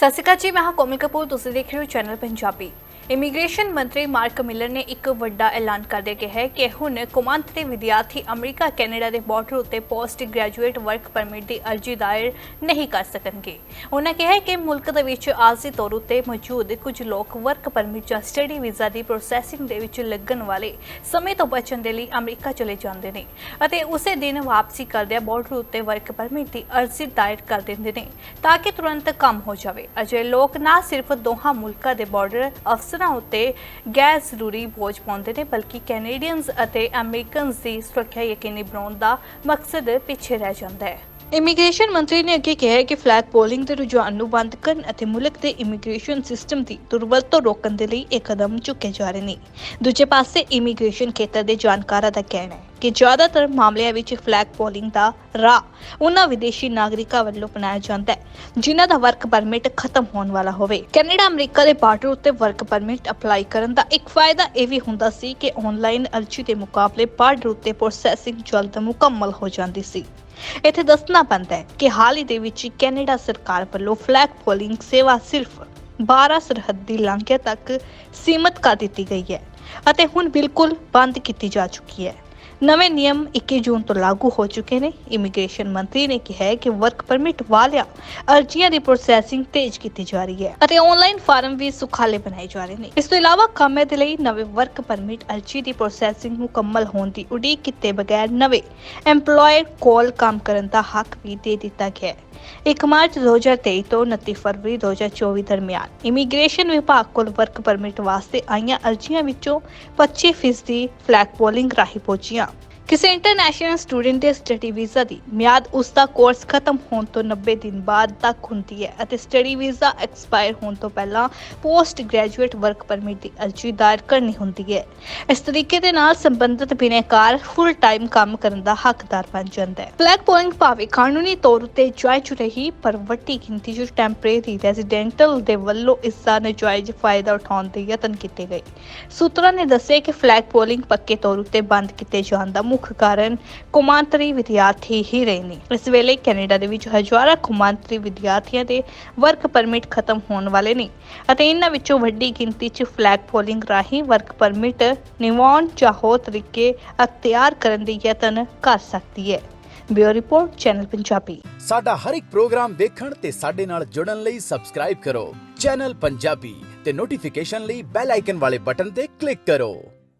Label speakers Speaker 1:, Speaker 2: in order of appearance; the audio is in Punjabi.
Speaker 1: ਸਤਿ ਸ਼੍ਰੀ ਅਕਾਲ ਜੀ ਮੈਂ ਹਾਂ ਕੋਮਲ ਕਪੂਰ ਤੁਸੀਂ ਦੇਖ ਰਹੇ ਹੋ ਚੈਨਲ ਪੰਜਾਬੀ। ਇਮੀਗ੍ਰੇਸ਼ਨ ਮੰਤਰੀ ਮਾਰਕ ਮਿਲਰ ਨੇ ਇੱਕ ਵੱਡਾ ਐਲਾਨ ਕਰਦੇ ਕਿਹਾ ਕਿ ਹੁਣ ਕੌਮਾਂਤਰੀ ਵਿਦਿਆਰਥੀ ਅਮਰੀਕਾ, ਕੈਨੇਡਾ ਦੇ ਬਾਰਡਰ ਉੱਤੇ ਪੋਸਟ ਗ੍ਰੈਜੂਏਟ ਵਰਕ ਪਰਮਿਟ ਦੀ ਅਰਜ਼ੀ ਦਾਇਰ ਨਹੀਂ ਕਰ ਸਕਣਗੇ। ਉਹਨਾਂ ਕਿਹਾ ਕਿ ਮੁਲਕ ਦੇ ਵਿੱਚ ਆਰਜ਼ੀ ਤੌਰ ਉੱਤੇ ਮੌਜੂਦ ਕੁਝ ਲੋਕ ਵਰਕ ਪਰਮਿਟ ਜਾਂ ਸਟੱਡੀ ਵੀਜ਼ਾ ਦੀ ਪ੍ਰੋਸੈਸਿੰਗ ਦੇ ਵਿੱਚ ਲੱਗਣ ਵਾਲੇ ਸਮੇਂ ਤੋਂ ਬਚਣ ਦੇ ਲਈ ਅਮਰੀਕਾ ਚਲੇ ਜਾਂਦੇ ਨੇ ਅਤੇ ਉਸੇ ਦਿਨ ਵਾਪਸੀ ਕਰਦਿਆਂ ਬਾਰਡਰ ਉੱਤੇ ਵਰਕ ਪਰਮਿਟ ਦੀ ਅਰਜ਼ੀ ਦਾਇਰ ਕਰ ਦਿੰਦੇ ਨੇ ਤਾਂ ਕਿ ਤੁਰੰਤ ਕੰਮ ਹੋ ਜਾਵੇ। ਅਜੇ ਲੋਕ ਨਾ ਸਿਰਫ ਦੋਹਾਂ ਮੁਲਕਾਂ ਦੇ ਬਾਰਡਰ ਅਫਸਰਾਂ ਉੱਤੇ ਗੈਰ ਜ਼ਰੂਰੀ ਬੋਝ ਪਾਉਂਦੇ ਨੇ, ਬਲਕਿ ਕੈਨੇਡੀਅਨਸ ਅਤੇ ਅਮਰੀਕਨਸ ਦੀ ਸੁਰੱਖਿਆ ਯਕੀਨੀ ਬਣਾਉਣ ਦਾ ਮਕਸਦ ਪਿੱਛੇ ਰਹਿ ਜਾਂਦਾ ਹੈ। ਇਮੀਗ੍ਰੇਸ਼ਨ ਮੰਤਰੀ ਨੇ ਅੱਗੇ ਕਿਹਾ ਕਿ ਫਲੈਗ ਪੋਲਿੰਗ ਦੇ ਰੁਝਾਨ ਨੂੰ ਬੰਦ ਕਰਨ ਅਤੇ ਮੁਲਕ ਦੇ ਇਮੀਗ੍ਰੇਸ਼ਨ ਸਿਸਟਮ ਦੀ ਦੁਰਵਰਤੋਂ ਰੋਕਣ ਦੇ ਲਈ ਇਹ ਕਦਮ ਚੁੱਕੇ ਜਾ ਰਹੇ ਨੇ। ਦੂਜੇ ਪਾਸੇ ਇਮੀਗ੍ਰੇਸ਼ਨ ਖੇਤਰ ਦੇ ਜਾਣਕਾਰਾਂ ਦਾ ਕਹਿਣਾ ਹੈ ਕਿ ਜ਼ਿਆਦਾਤਰ ਮਾਮਲਿਆਂ ਵਿੱਚ ਫਲੈਗ ਪੋਲਿੰਗ ਦਾ ਰਾਹ ਉਹਨਾਂ ਵਿਦੇਸ਼ੀ ਨਾਗਰਿਕਾਂ ਵੱਲੋਂ ਅਪਣਾਇਆ ਜਾਂਦਾ ਹੈ, ਜਿਨ੍ਹਾਂ ਦਾ ਵਰਕ ਪਰਮਿਟ ਖਤਮ ਹੋਣ ਵਾਲਾ ਹੋਵੇ। ਕੈਨੇਡਾ, ਅਮਰੀਕਾ ਦੇ ਬਾਰਡਰ ਉੱਤੇ ਵਰਕ ਪਰਮਿਟ ਅਪਲਾਈ ਕਰਨ ਦਾ ਇੱਕ ਫਾਇਦਾ ਇਹ ਵੀ ਹੁੰਦਾ ਸੀ ਕਿ ਆਨਲਾਈਨ ਅਰਜ਼ੀ ਦੇ ਮੁਕਾਬਲੇ ਬਾਰਡਰ ਉੱਤੇ ਪ੍ਰੋਸੈਸਿੰਗ ਜਲਦ ਮੁਕੰਮਲ ਹੋ ਜਾਂਦੀ ਸੀ। ਇੱਥੇ ਦੱਸਣਾ ਪੈਂਦਾ ਹੈ ਕਿ ਹਾਲ ਹੀ ਦੇ ਵਿੱਚ ਕੈਨੇਡਾ ਸਰਕਾਰ ਵੱਲੋਂ ਫਲੈਗ ਪੋਲਿੰਗ ਸੇਵਾ ਸਿਰਫ 12 ਸਰਹੱਦੀ ਲਾਂਘਿਆਂ ਤੱਕ ਸੀਮਤ ਕਰ ਦਿੱਤੀ ਗਈ ਹੈ ਅਤੇ ਹੁਣ ਬਿਲਕੁਲ ਬੰਦ ਕੀਤੀ ਜਾ ਚੁੱਕੀ ਹੈ। ਨਵੇਂ ਨਿਯਮ 21 ਜੂਨ ਤੋਂ ਲਾਗੂ ਹੋ ਚੁੱਕੇ ਨੇ ਇਮੀਗ੍ਰੇਸ਼ਨ ਮੰਤਰੀ ਨੇ ਕਿਹਾ ਹੈ ਕਿ ਵਰਕ ਪਰਮਿਟ ਵਾਲਿਆਂ ਅਰਜ਼ੀਆਂ ਦੀ ਪ੍ਰੋਸੈਸਿੰਗ ਤੇਜ਼ ਕੀਤੀ ਜਾ ਰਹੀ ਹੈ ਅਤੇ ਆਨਲਾਈਨ ਫਾਰਮ ਵੀ ਸੁਖਾਲੇ ਬਣਾਏ ਜਾ ਰਹੇ ਨੇ ਇਸ ਤੋਂ ਇਲਾਵਾ ਕਾਮੇ ਦੇ ਲਈ ਨਵੇਂ ਵਰਕ ਪਰਮਿਟ ਅਰਜ਼ੀ ਦੀ ਪ੍ਰੋਸੈਸਿੰਗ ਮੁਕੰਮਲ ਹੋਣ ਦੀ ਉਡੀਕ ਕੀਤੇ ਬਗੈਰ ਨਵੇਂ EMPLOYER ਕੋਲ ਕੰਮ ਕਰਨ ਦਾ ਹੱਕ ਵੀ ਦੇ ਦਿੱਤਾ ਗਿਆ ਹੈ 1 ਮਾਰਚ 2023 ਤੋਂ 29 ਫਰਵਰੀ 2024 ਦਰਮਿਆਨ ਇਮੀਗ੍ਰੇਸ਼ਨ ਵਿਭਾਗ ਕੋਲ ਵਰਕ ਪਰਮਿਟ ਵਾਸਤੇ ਆਈਆਂ ਅਰਜ਼ੀਆਂ ਵਿੱਚੋਂ 25% ਫਲੈਗ ਪੋਲਿੰਗ ਰਾਹੀਂ ਪਹੁੰਚੀਆਂ ਕਿਸੇ ਇੰਟਰਨੈਸ਼ਨਲ ਸਟੂਡੈਂਟ ਦੇ ਸਟੱਡੀ ਵੀਜ਼ਾ ਦੀ ਮਿਆਦ ਉਸ ਦਾ ਕੋਰਸ ਖਤਮ ਹੋਣ ਤੋਂ 90 ਦਿਨ ਬਾਅਦ ਤੱਕ ਹੁੰਦੀ ਹੈ ਅਤੇ ਸਟੱਡੀ ਵੀਜ਼ਾ ਐਕਸਪਾਇਰ ਹੋਣ ਤੋਂ ਪਹਿਲਾਂ ਪੋਸਟ ਗ੍ਰੈਜੂਏਟ ਵਰਕ ਪਰਮਿਟ ਦੀ ਅਰਜ਼ੀ ਦਾਇਰ ਕਰਨੀ ਹੁੰਦੀ ਹੈ। ਇਸ ਤਰੀਕੇ ਦੇ ਨਾਲ ਸੰਬੰਧਿਤ ਬਿਨੈਕਾਰ ਫੁੱਲ ਟਾਈਮ ਕੰਮ ਕਰਨ ਦਾ ਹੱਕਦਾਰ ਬਣ ਜਾਂਦਾ ਹੈ। ਫਲੈਗ ਪੋਲਿੰਗ ਭਾਵੇਂ ਕਾਨੂੰਨੀ ਤੌਰ ਉਤੇ ਜਾਇਜ਼ ਰਹੀ, ਪਰ ਵੱਡੀ ਗਿਣਤੀ ਵਿੱਚ ਟੈਂਪਰੇਰੀ ਰੈਜ਼ੀਡੈਂਟਲ ਦੇ ਵੱਲੋਂ ਇਸ ਦਾ ਨਜਾਇਜ਼ ਫਾਇਦਾ ਉਠਾਉਣ ਦੇ ਯਤਨ ਕੀਤੇ ਗਏ। ਸੂਤਰਾਂ ਨੇ ਦੱਸਿਆ ਕਿ ਫਲੈਗ ਪੋਲਿੰਗ ਪੱਕੇ ਤੌਰ ਉਤੇ ਬੰਦ ਕੀਤੇ ਜਾਣ ਦਾ ਮੁੱਖ ਕਾਰਨ ਕੌਮਾਂਤਰੀ ਵਿਦਿਆਰਥੀ ਹੀ ਰਹੇ ਨੇ ਇਸ ਵੇਲੇ ਕੈਨੇਡਾ ਦੇ ਵਿੱਚ ਹਜ਼ਾਰਾਂ ਕੌਮਾਂਤਰੀ ਵਿਦਿਆਰਥੀਆਂ ਦੇ ਵਰਕ ਪਰਮਿਟ ਖਤਮ ਹੋਣ ਵਾਲੇ ਨੇ ਅਤੇ ਇਹਨਾਂ ਵਿੱਚੋਂ ਵੱਡੀ ਗਿਣਤੀ 'ਚ ਫਲੈਗ ਪੋਲਿੰਗ ਰਾਹੀਂ ਵਰਕ ਪਰਮਿਟ ਨਿਵਾਉਣ ਜਾਂ ਹੋਰ ਤਰੀਕੇ ਅਖਤਿਆਰ ਕਰਨ ਦੇ ਯਤਨ ਕਰ ਸਕਦੀ ਹੈ। Bureau report, channel Punjabi.
Speaker 2: ਸਾਡਾ ਹਰ ਇੱਕ ਪ੍ਰੋਗਰਾਮ ਦੇਖਣ ਤੇ ਸਾਡੇ ਨਾਲ ਜੁੜਨ ਲਈ ਸਬਸਕ੍ਰਾਈਬ ਕਰੋ। ਚੈਨਲ ਪੰਜਾਬੀ ਤੇ ਨੋਟੀਫਿਕੇਸ਼ਨ ਲਈ ਬੈਲ ਆਈਕਨ ਵਾਲੇ ਬਟਨ ਤੇ ਕਲਿੱਕ ਕਰੋ।